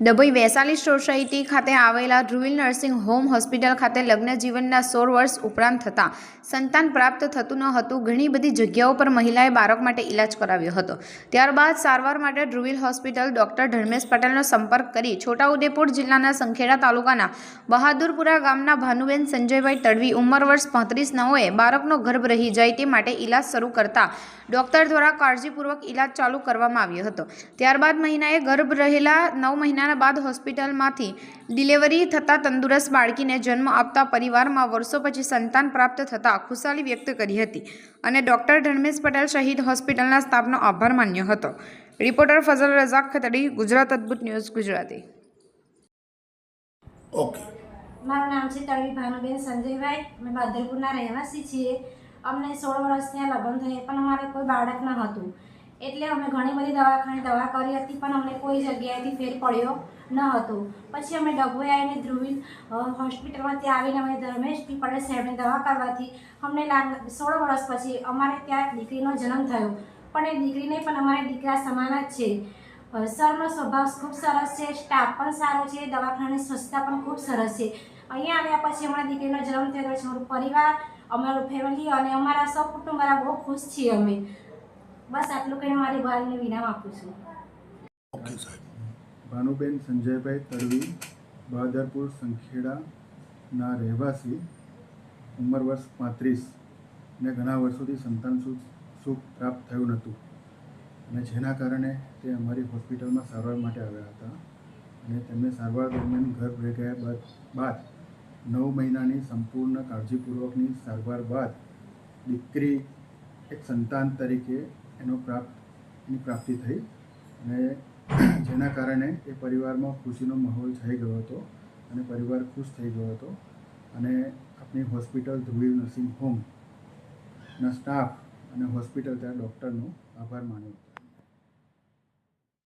Dabhoi Vaishali society ખાતે આવેલા Dhruvil nursing home hospital ખાતે લગ્ન જીવનના સોળ વર્ષ ઉપરાંત થતાં સંતાન પ્રાપ્ત થતું ન હતું, ઘણી બધી જગ્યાઓ પર મહિલાએ બાળક માટે ઇલાજ કરાવ્યો હતો. ત્યારબાદ સારવાર માટે ધ્રુવિલ હોસ્પિટલ ડોક્ટર ધર્મેશ પટેલનો સંપર્ક કરી છોટાઉદેપુર જિલ્લાના સંખેડા તાલુકાના બહાદુરપુરા ગામના ભાનુબેન સંજયભાઈ તડવી ઉંમર વર્ષ પાંત્રીસ નવોએ બાળકનો ગર્ભ રહી જાય તે માટે ઇલાજ શરૂ કરતા ડોક્ટર દ્વારા કાળજીપૂર્વક ઇલાજ ચાલુ કરવામાં આવ્યો હતો. ત્યારબાદ મહિનાએ ગર્ભ રહેલા નવ મહિનાના બાદ હોસ્પિટલમાંથી ડિલિવરી થતાં તંદુરસ્ત બાળકીને જન્મ આપતા પરિવારમાં વર્ષો પછી સંતાન પ્રાપ્ત થતાં ખુશાલી વ્યક્ત કરી હતી અને ડૉક્ટર ધર્મેશ પટેલ શહીદ હોસ્પિટલના સ્ટાફનો આભાર માન્યો હતો. Reporter Fazal Razak Khatdi Gujarat Adbhut news Gujarati. Okay. મારું નામ છે તળવી ભાનુબેન સંજયભાઈ. અમે બાદરપુરના રહેવાસી છીએ. અમને સોળ વર્ષ ત્યાં લગ્ન થયા પણ અમારે કોઈ બાળક ન હતું એટલે અમે ઘણી બધી દવાખાને દવા કરી હતી, પણ અમને કોઈ જગ્યાએથી ફેર પડ્યો ન હતો. પછી અમે ડભોઈ આવીને ધ્રુવિલ હોસ્પિટલમાં ત્યાં આવીને અમે ધર્મેશથી પડે સાહેબને દવા કરવાથી અમને લાગ, સોળ વર્ષ પછી અમારે ત્યાં દીકરીનો જન્મ થયો. પણ એ દીકરીને પણ અમારે દીકરા સમાન જ છે. સરનો સ્વભાવ ખૂબ સરસ છે, સ્ટાફ પણ સારો છે દવાખાનાની સ્વચ્છતા પણ ખૂબ સરસ છે. અહીંયા આવ્યા પછી અમારા દીકરીનો જન્મ થયો છે અમારું પરિવાર, અમારું ફેમિલી અને અમારા સૌ કુટુંબ બહુ ખુશ છીએ અમે. બસ આટલું કહીને મારી બાળને વિરામ આપું છું. ભાનુબેન સંજયભાઈ તડવી બહાદરપુર સંખેડાના રહેવાસી, ઉંમર વર્ષ પાંત્રીસ ને ઘણા વર્ષોથી સંતાન સુખ પ્રાપ્ત થયું નહોતું. અને જેના કારણે તે અમારી હોસ્પિટલમાં સારવાર માટે આવ્યા હતા. અને તેમને સારવાર દરમિયાન ઘર ભરી ગયા બાદ નવ મહિનાની સંપૂર્ણ કાળજીપૂર્વકની સારવાર બાદ દીકરી એક સંતાન તરીકે એનો પ્રાપ્ત એની પ્રાપ્તિ થઈ. અને જેના કારણે એ પરિવારમાં ખુશીનો માહોલ થઈ ગયો હતો અને પરિવાર ખુશ થઈ ગયો હતો. અને આપણી હોસ્પિટલ ધ્રુવીલ નર્સિંગ હોમના સ્ટાફ અને હોસ્પિટલ ત્યાં ડૉક્ટરનો આભાર માન્યો.